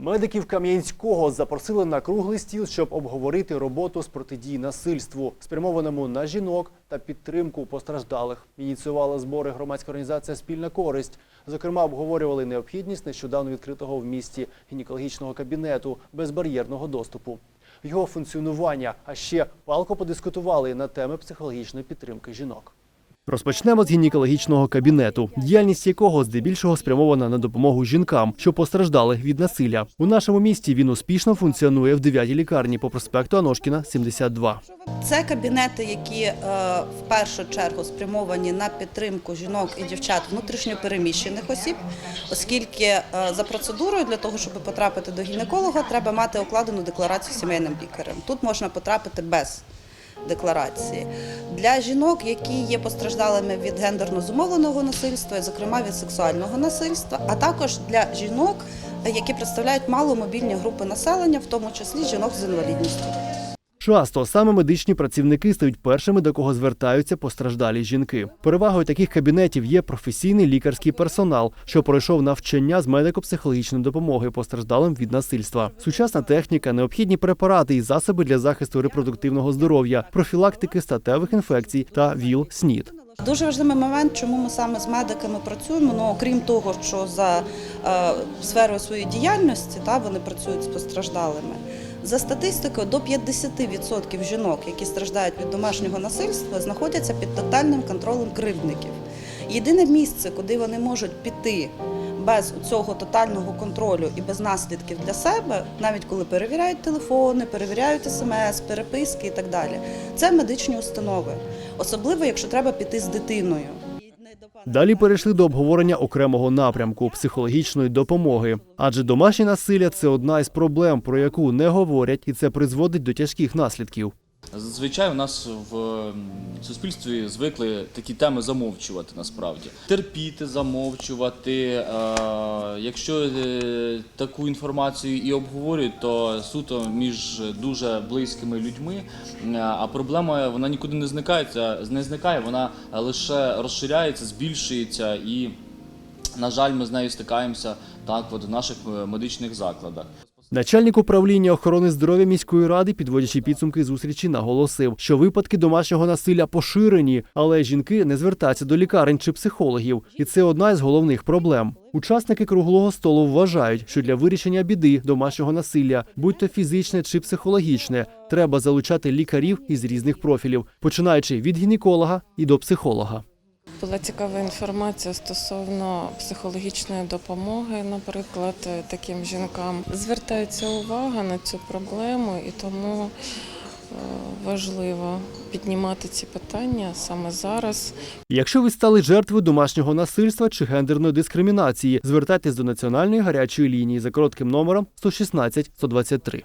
Медиків Кам'янського запросили на круглий стіл, щоб обговорити роботу з протидії насильству, спрямованому на жінок та підтримку постраждалих. Ініціювала збори громадська організація Спільна користь. Зокрема, обговорювали необхідність нещодавно відкритого в місті гінекологічного кабінету безбар'єрного доступу, його функціонування, а ще палко подискутували на теми психологічної підтримки жінок. Розпочнемо з гінекологічного кабінету, діяльність якого здебільшого спрямована на допомогу жінкам, що постраждали від насилля. У нашому місті він успішно функціонує в 9-й лікарні по проспекту Аношкіна, 72. Це кабінети, які е, в першу чергу спрямовані на підтримку жінок і дівчат внутрішньопереміщених осіб, оскільки е, за процедурою для того, щоб потрапити до гінеколога, треба мати укладену декларацію сімейним лікарем. Тут можна потрапити без декларації. Для жінок, які є постраждалими від гендерно зумовленого насильства, зокрема від сексуального насильства, а також для жінок, які представляють маломобільні групи населення, в тому числі жінок з інвалідністю. Часто саме медичні працівники стають першими, до кого звертаються постраждалі жінки. Перевагою таких кабінетів є професійний лікарський персонал, що пройшов навчання з медико-психологічної допомоги постраждалим від насильства. Сучасна техніка, необхідні препарати і засоби для захисту репродуктивного здоров'я, профілактики статевих інфекцій та ВІЛ-СНІД. Дуже важливий момент, чому ми саме з медиками працюємо. Ну окрім того, що за е, сферою своєї діяльності та вони працюють з постраждалими. За статистикою, до 50% жінок, які страждають від домашнього насильства, знаходяться під тотальним контролем кривдників. Єдине місце, куди вони можуть піти без цього тотального контролю і без наслідків для себе, навіть коли перевіряють телефони, перевіряють смс, переписки і так далі, це медичні установи, особливо якщо треба піти з дитиною. Далі перейшли до обговорення окремого напрямку психологічної допомоги. Адже домашнє насилля це одна із проблем, про яку не говорять, і це призводить до тяжких наслідків. Зазвичай у нас в суспільстві звикли такі теми замовчувати насправді. Терпіти, замовчувати. Е, якщо е, таку інформацію і обговорюють, то суто між дуже близькими людьми. Е, А проблема вона нікуди не зникається, не зникає, вона лише розширяється, збільшується і. На жаль, ми з нею стикаємося так от в наших медичних закладах. Начальник управління охорони здоров'я міської ради, підводячи підсумки зустрічі, наголосив, що випадки домашнього насилля поширені, але жінки не звертаються до лікарень чи психологів, і це одна із головних проблем. Учасники круглого столу вважають, що для вирішення біди домашнього насилля, будь то фізичне чи психологічне, треба залучати лікарів із різних профілів, починаючи від гінеколога і до психолога. Була цікава інформація стосовно психологічної допомоги, наприклад, таким жінкам. Звертається увага на цю проблему, і тому е, важливо піднімати ці питання саме зараз. Якщо ви стали жертвою домашнього насильства чи гендерної дискримінації, звертайтесь до національної гарячої лінії за коротким номером 116 123.